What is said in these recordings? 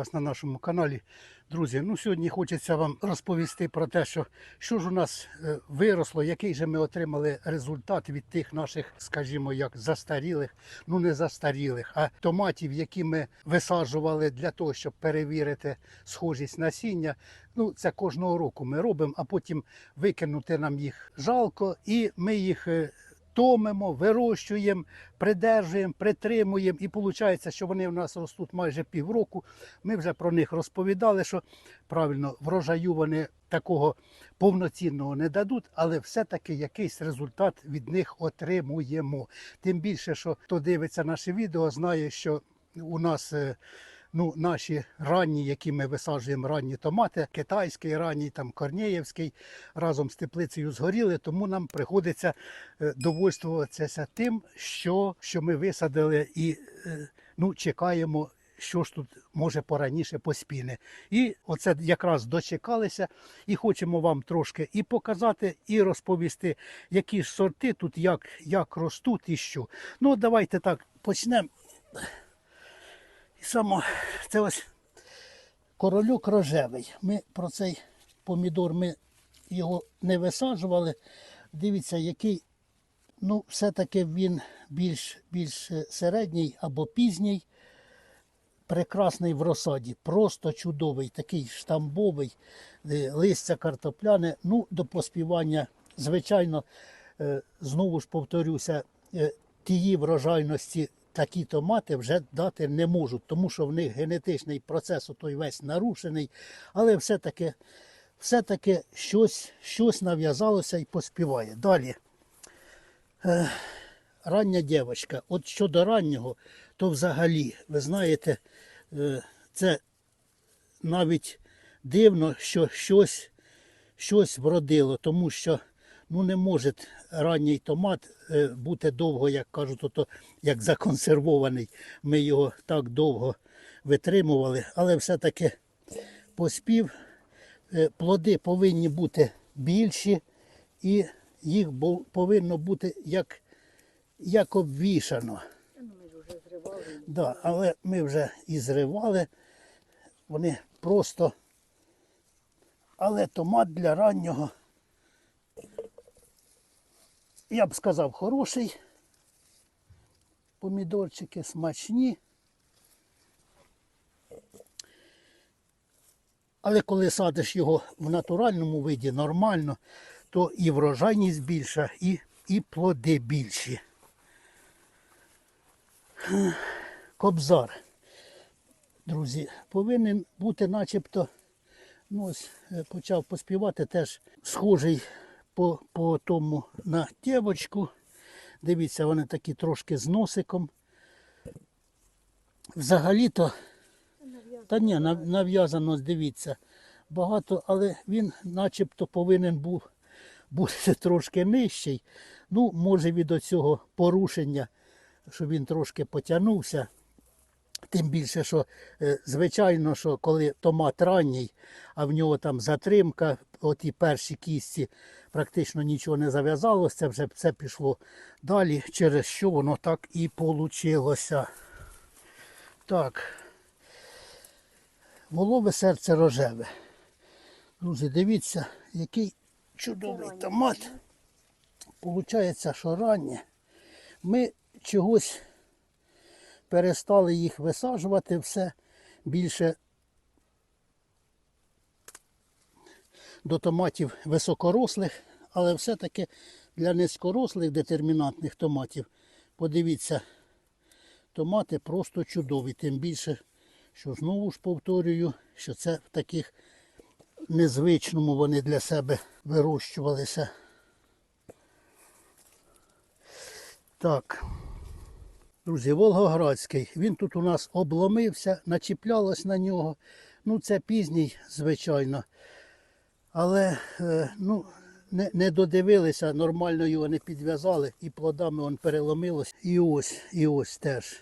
вас на нашому каналі. Друзі, ну сьогодні хочеться вам розповісти про те, що, що ж у нас е, виросло, який же ми отримали результат від тих наших, скажімо, як застарілих, ну не застарілих, а томатів, які ми висаджували для того, щоб перевірити схожість насіння. Ну, це кожного року ми робимо, а потім викинути нам їх жалко, і ми їх. Е, Томимо, вирощуємо, придержуємо, притримуємо, і виходить, що вони в нас ростуть майже півроку. Ми вже про них розповідали, що правильно врожаю вони такого повноцінного не дадуть, але все-таки якийсь результат від них отримуємо. Тим більше, що хто дивиться наше відео, знає, що у нас. Ну, наші ранні, які ми висаджуємо ранні томати, китайський ранній, там корнеєвський, разом з теплицею згоріли, тому нам приходиться е, довольствуватися тим, що, що ми висадили, і е, ну, чекаємо, що ж тут може пораніше поспіне. І оце якраз дочекалися, і хочемо вам трошки і показати, і розповісти, які сорти тут, як, як ростуть і що. Ну, давайте так почнемо. І само це ось королюк рожевий. Ми про цей помідор ми його не висаджували. Дивіться, який, ну, все-таки він більш, більш середній або пізній, прекрасний в розсаді, просто чудовий, такий штамбовий, е, листя картопляне. Ну, до поспівання, звичайно, е, знову ж повторюся, е, тієї врожайності такі томати вже дати не можуть, тому що в них генетичний процес той весь нарушений, але все-таки все-таки щось, щось нав'язалося і поспіває. Далі. Е, рання дівчинка. От щодо раннього, то взагалі, ви знаєте, е, це навіть дивно, що щось, щось вродило, тому що ну, не може ранній томат е, бути довго, як кажуть, ото, як законсервований. Ми його так довго витримували, але все-таки поспів. Е, Плоди повинні бути більші, і їх повинно бути як, як обвішано. Да, але ми вже і зривали. Вони просто. Але томат для раннього, я б сказав, хороший. Помідорчики смачні. Але коли садиш його в натуральному виді нормально, то і врожайність більша, і, і плоди більші. Кобзар, друзі, повинен бути начебто, ну ось е, почав поспівати, теж схожий по, по тому на дівочку. Дивіться, вони такі трошки з носиком. Взагалі-то та ні, нав'язано, дивіться, багато, але він начебто повинен був бути трошки нижчий. Ну, може від оцього порушення, що він трошки потягнувся. Тим більше, що е, звичайно, що коли томат ранній, а в нього там затримка, оті перші кісті практично нічого не зав'язалося, це вже все пішло далі, через що воно так і вийшло. Так. Волове серце рожеве. Друзі, дивіться, який чудовий томат. Получається, що раннє. Ми чогось перестали їх висаджувати все більше до томатів високорослих, але все-таки для низькорослих детермінантних томатів, подивіться, томати просто чудові. Тим більше, що знову ж повторюю, що це в таких незвичному вони для себе вирощувалися. Так. Друзі, Волгоградський. Він тут у нас обломився, начіплялось на нього. Ну, це пізній, звичайно. Але е, ну, не, не додивилися, нормально його не підв'язали, і плодами он переломилось. І ось, і ось теж.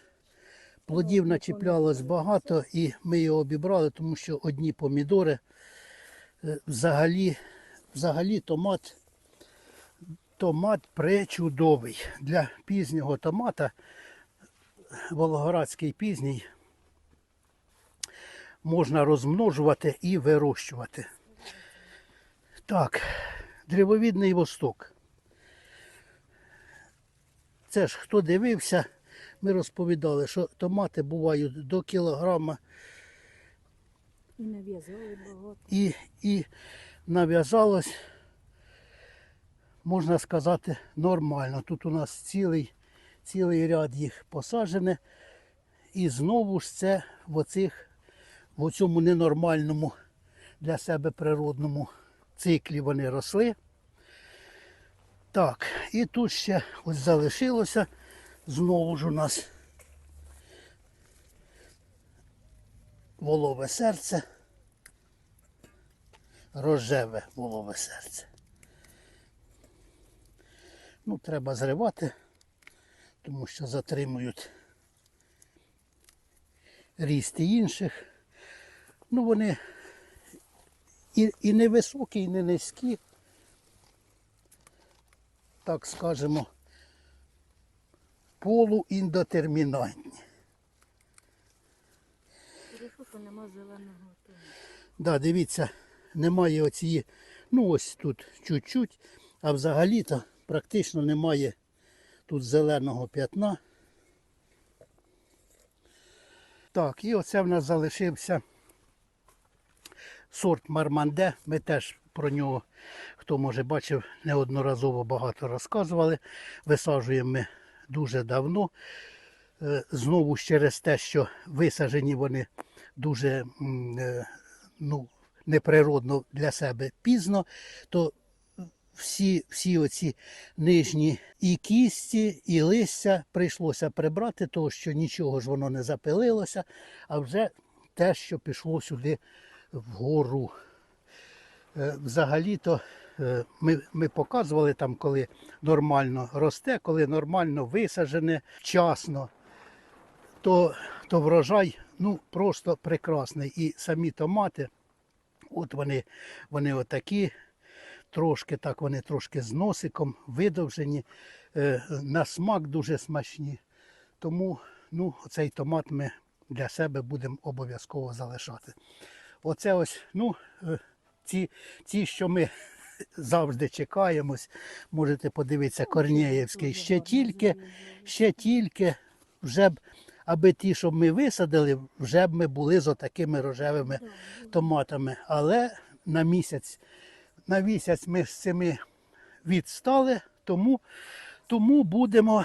Плодів начіплялось багато, і ми його обібрали, тому що одні помідори е, взагалі, взагалі томат, томат пречудовий. Для пізнього томата Волгоградський пізній можна розмножувати і вирощувати. Так, древовідний восток. Це ж хто дивився, ми розповідали, що томати бувають до кілограма І нав'язали багато. і, і нав'язалось, можна сказати, нормально. Тут у нас цілий, цілий ряд їх посаджене. І знову ж це в, оцих, в цьому ненормальному для себе природному циклі вони росли. Так, і тут ще ось залишилося знову ж у нас волове серце рожеве волове серце. Ну, треба зривати, тому що затримують ріст і інших. Ну, вони і, і не високі, і не низькі. Так скажемо, полуіндотермінантні. Хорошо, що нема зеленого. Да, дивіться, немає оцієї, ну ось тут чуть-чуть, а взагалі-то практично немає тут зеленого п'ятна. Так, і оце в нас залишився сорт Марманде. Ми теж про нього, хто може бачив, неодноразово багато розказували. Висаджуємо ми дуже давно. Е, Знову через те, що висаджені вони дуже е, ну, неприродно для себе пізно, то всі, всі оці нижні і кісті, і листя прийшлося прибрати, тому що нічого ж воно не запилилося, а вже те, що пішло сюди вгору. Е, Взагалі-то е, ми, ми показували там, коли нормально росте, коли нормально висаджене вчасно, то, то врожай ну, просто прекрасний. І самі томати, от вони, вони отакі, трошки так вони трошки з носиком, видовжені, е, на смак дуже смачні. Тому ну, цей томат ми для себе будемо обов'язково залишати. Оце ось, ну, е, ці, ці, що ми завжди чекаємось, можете подивитися, Корнєєвський, ще тільки, ще тільки вже б, аби ті, що ми висадили, вже б ми були з отакими рожевими томатами. Але на місяць, на місяць ми з цими відстали, тому, тому будемо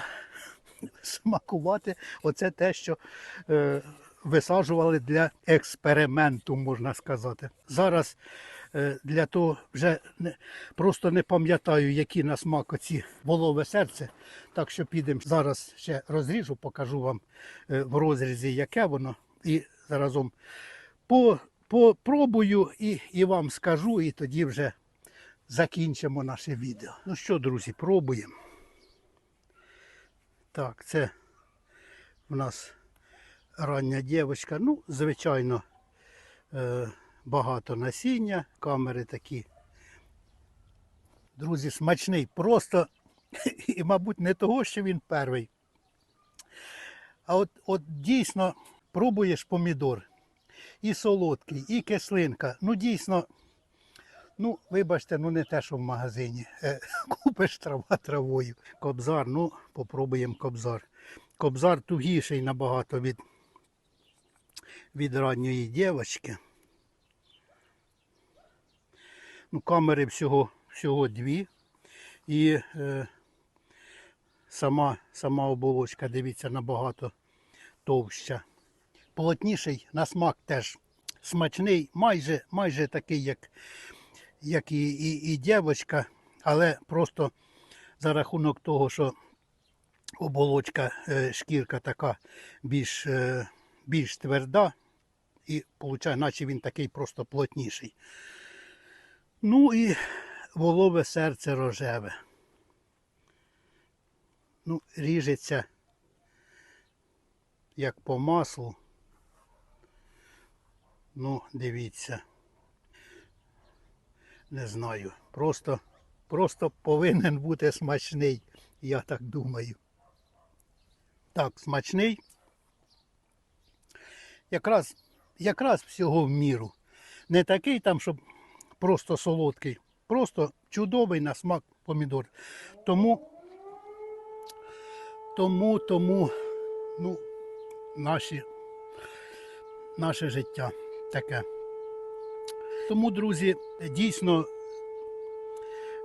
смакувати оце те, що е, висаджували для експерименту, можна сказати. Зараз е, для того вже не, просто не пам'ятаю, які на смак оці волове серце. Так що підемо зараз ще розріжу, покажу вам е, в розрізі, яке воно. І заразом по, попробую і, і вам скажу, і тоді вже закінчимо наше відео. Ну що, друзі, пробуємо. Так, це у нас рання дівчинка. Ну, звичайно, е, багато насіння, камери такі. Друзі, смачний. Просто, і, мабуть, не того, що він перший. А от, от дійсно пробуєш помідор. І солодкий, і кислинка. Ну, дійсно, ну, вибачте, ну не те, що в магазині. Е, Купиш трава травою. Кобзар, ну, попробуємо кобзар. Кобзар тугіший набагато від, від ранньої дівчинки. Ну, камери всього, всього дві. І е, сама, сама оболочка, дивіться, набагато товща. Плотніший на смак теж смачний, майже, майже такий, як, як і, і, і дівчинка, але просто за рахунок того, що оболочка, е, шкірка така більш, е, більш тверда, і виходить, наче він такий просто плотніший. Ну і волове серце рожеве. Ну, ріжеться як по маслу. Ну, дивіться. Не знаю. Просто, просто повинен бути смачний, я так думаю. Так, смачний. Якраз якраз всього в міру. Не такий там, щоб просто солодкий, просто чудовий на смак помідор. Тому, тому, тому, ну, наші, наше життя таке. Тому, друзі, дійсно,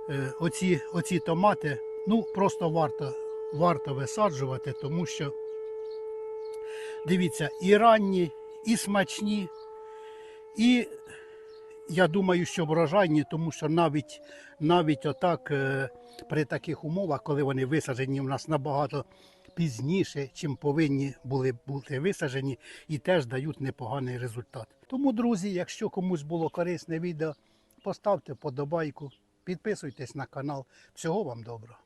е, оці, оці томати, ну, просто варто, варто висаджувати, тому що, дивіться, і ранні, і смачні, і я думаю, що врожайні, тому що навіть, навіть отак е, при таких умовах, коли вони висаджені в нас набагато пізніше, чим повинні були бути висаджені, і теж дають непоганий результат. Тому, друзі, якщо комусь було корисне відео, поставте вподобайку, підписуйтесь на канал. Всього вам доброго.